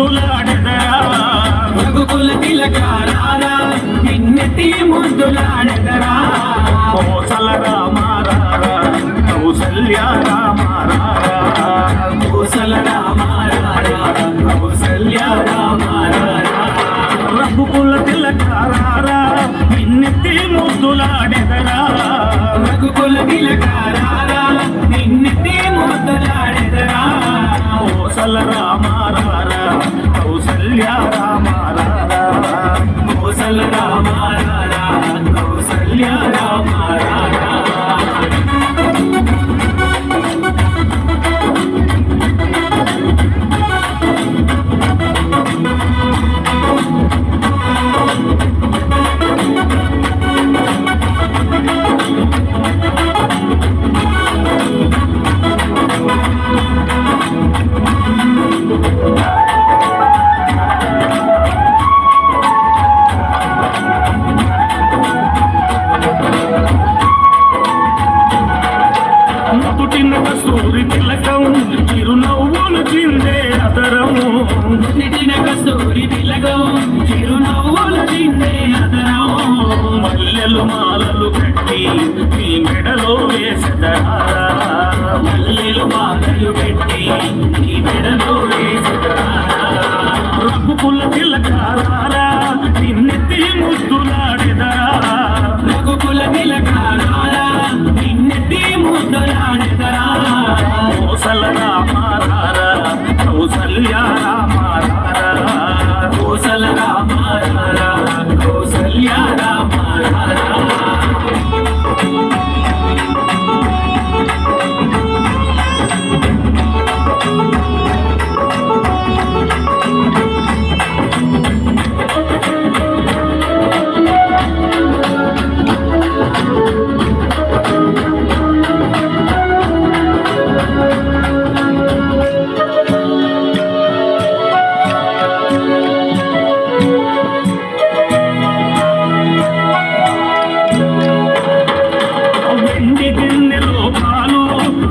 ముద్దులాడెదరా. రఘుకుల తిలకారా నిన్నెత్తి ముద్దులాడెదరా కోసల రామారారా కౌసల్య రామారారా కోసల రామారారా కౌసల్య రామారారా రఘుకుల తిలకారా నిన్నెత్తి ముద్దులాడెదరా. రఘుకుల తిలకారా నిన్నెత్తి ముద్దు మాలలు కట్టి నీ మెడలో వేసదరా మల్లెలు బాధలు పెట్టి నీ మెడలో వేసెదరా రఘుకుల తిలకారారా నిన్నెత్తి ముద్దులాడెదరా. రఘుకుల తిలకారారా నిన్నెత్తి ముద్దులాడెదరా. కోసల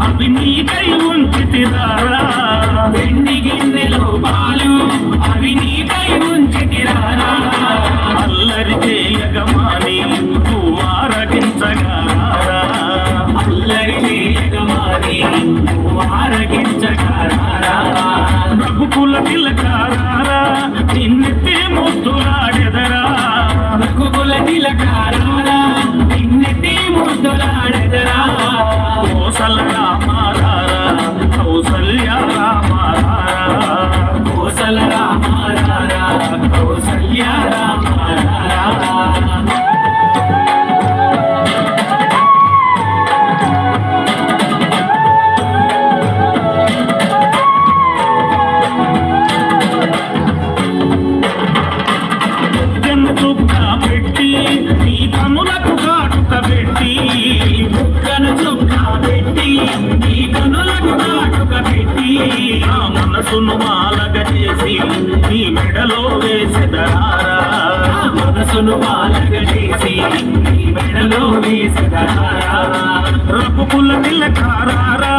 అవి నీకై ఉంచితిరారా? వెండి గిన్నెలో పాలు అవి నీకై ఉంచితిరారా? అల్లరి చేయగమాని నువ్వు ఆరగించగారా అల్లరి చేయగమాని నువ్వు ఆరగించగారా రఘుకుల తిలకారా నిన్నెత్తే ముద్దులాడెదరా? రఘుకుల తిలకారా నిన్నెత్తే ముద్దులాడెదరా? కోసల మనసును మాలగ చేసి నీ మెడలో వేసెదరారా మనసును మాలగ చేసి నీ మెడలో వేసెదరారా రపు పుల్ల పిల్ల కారారా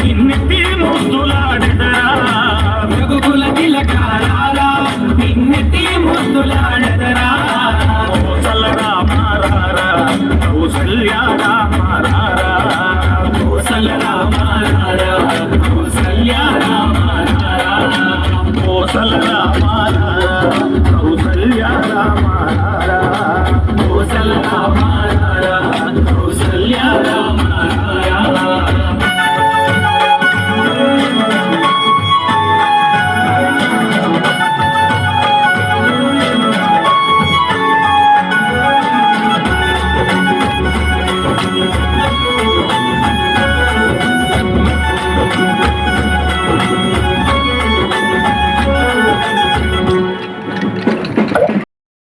నిన్నెత్తి ముద్దులాడెదరా